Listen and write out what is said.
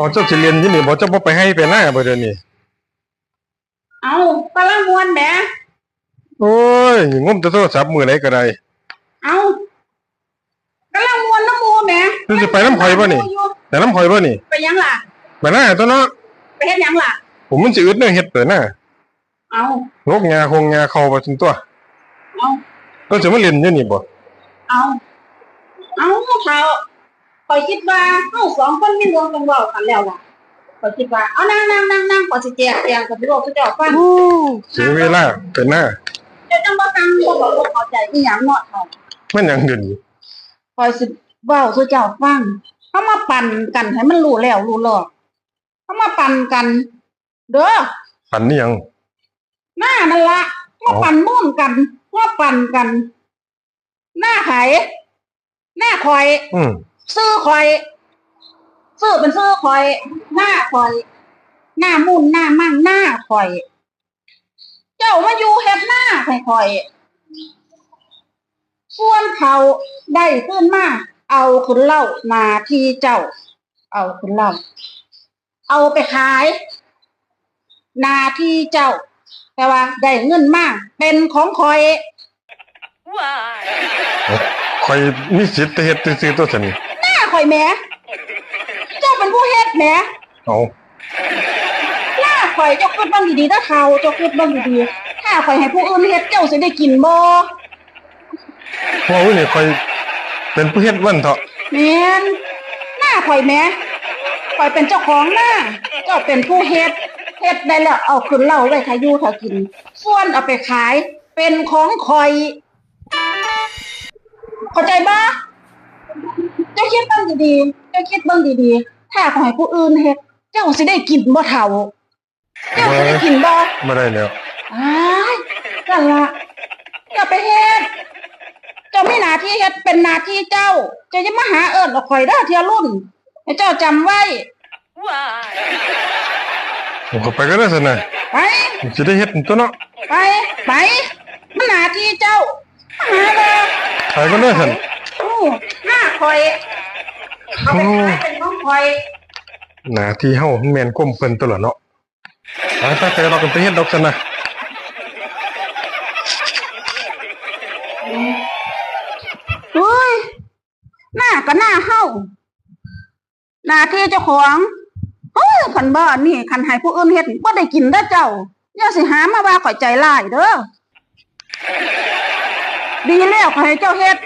อ๋อเจ้าสิเรียนที่นี่บ่เจ้าบ่ไปให้ไปหน้าบ่เดี๋ยวนี้เอากำลังมวนแหมโอ้ยงมแต่โทรศัพท์มือไหนก็ได้ เอากำลังมวนน้ำมูแหมนี่สิไปน้ำข่อยบ่นี่ แต่น้ำข่อยบ่นี่ไปยังล่ะ ไปหน้าตัวเนาะไปเฮ็ดหยังล่ะ ผมมันสิอึดเนื้อเฮ็ดเปิดหน้าเอางกงาคงงาเข้าบ่ถึงตัวเอาก็จะมาเรียนอยู่นี่บ่เอาเอาเท้า คอยคิดว่าเฮาสองคนมีเรื่องต้องเว้ากันแล้วล่ะคอยคิดว่าเอานั่งนั่งนั่งนั่งขอสิแจกแจงกับพี่โลกพี่เจ้าฟังเสียเวลาเปิดหน้าเจ้าจังบ่ฟังบ่บอกบ่เข้าใจอีหยังเนาะเฒ่ามันหยังเดี๋ยวนี้คอยสิเว้าสู่เจ้าฟังเฮามาปั่นกันให้มันรู้แล้วรู้รอดเฮามาปั่นกัน เด้อปันนี่ยังหน้านั่นละมาปั่นม่วนกันมาปั่นกัน หน้าไขหน้าคอย อืม ซื้อคอย ซื้อเป็นซื้อคอย หน้าคอย หน้ามุ่นหน้ามั่งหน้าคอย เจ้ามาอยู่เฮ็ดหน้าให้คอยส่วนเขาได้ขึ้นมาเอาขึ้นเล่ามาที่เจ้า เอาขึ้นเล่า เอาไปขาย นาที่เจ้า แต่ว่าได้เงินมาก เป็นของคอยคอยมีสิทธิ์เฮ็ดซื่อๆตัวฉันน้าค อยแหม่เจ้าเป็นผู้เฮ็ดแหม่เอาหน้าคอยเจ้าคิดบ้างดีๆถ้าเขาเจ้าคิดบ้างดีๆถ้าคอยให้ผู้อื่นเฮ็ดเจ้าสิได้กินบ่เพราะว่านี่คอยเป็นผู้เฮ็ดวันเถาะแม่นหน้าคอยแหม่คอยเป็นเจ้าของหน้าเจ้าเป็นผู้เฮ็ดเฮ็ดได้แล้วเอาขึ้นเหล้าไว้ถ้าอยู่ถ้ากิน ส่วนเอาไปขายเป็นของคอย เข้าใจบ่เจ้าคิดบ้างดีๆเจ้าคิดบ้างดีๆ ถ้าขอให้ผู้อื่นเฮ็ด เจ้าสิได้กินบ่เท่า เจ้าสิได้กินบ่บ่ได้แล้วอ้ายกันละเจ้าไปเฮ็ด เจ้ามีหน้าที่เฮ็ดเป็นหน้าที่เจ้า เจ้าจะมาหาเอิ้นเอาข่อยเด้อเที่ยรุ่นให้เจ้าจำไว้ผมก็ไปก็ได้ซั่นน่ะไปสิได้เฮ็ดตัวเนาะไป ไปมันหน้าที่เจ้ามาหาเลยไปก็ได้ซั่นอู้ หน้าข่อยเอาไปขายเป็นของข่อยหน้าที่เฮามันแม่นก้มเพิ่นตัวละเนาะไปไปไปเรากันไปเฮ็ดดอกซั่นน่ะเฮ้ยหน้าก็หน้าเฮาหน้าที่เจ้าของเฮ้ยคันบ่นี่คันให้ผู้อื่นเฮ็ดบ่ได้กินเด้อเจ้าอย่าสิหามาว่าข่อยใจร้ายเด้อดีแล้วขอให้เจ้าเฮ็ด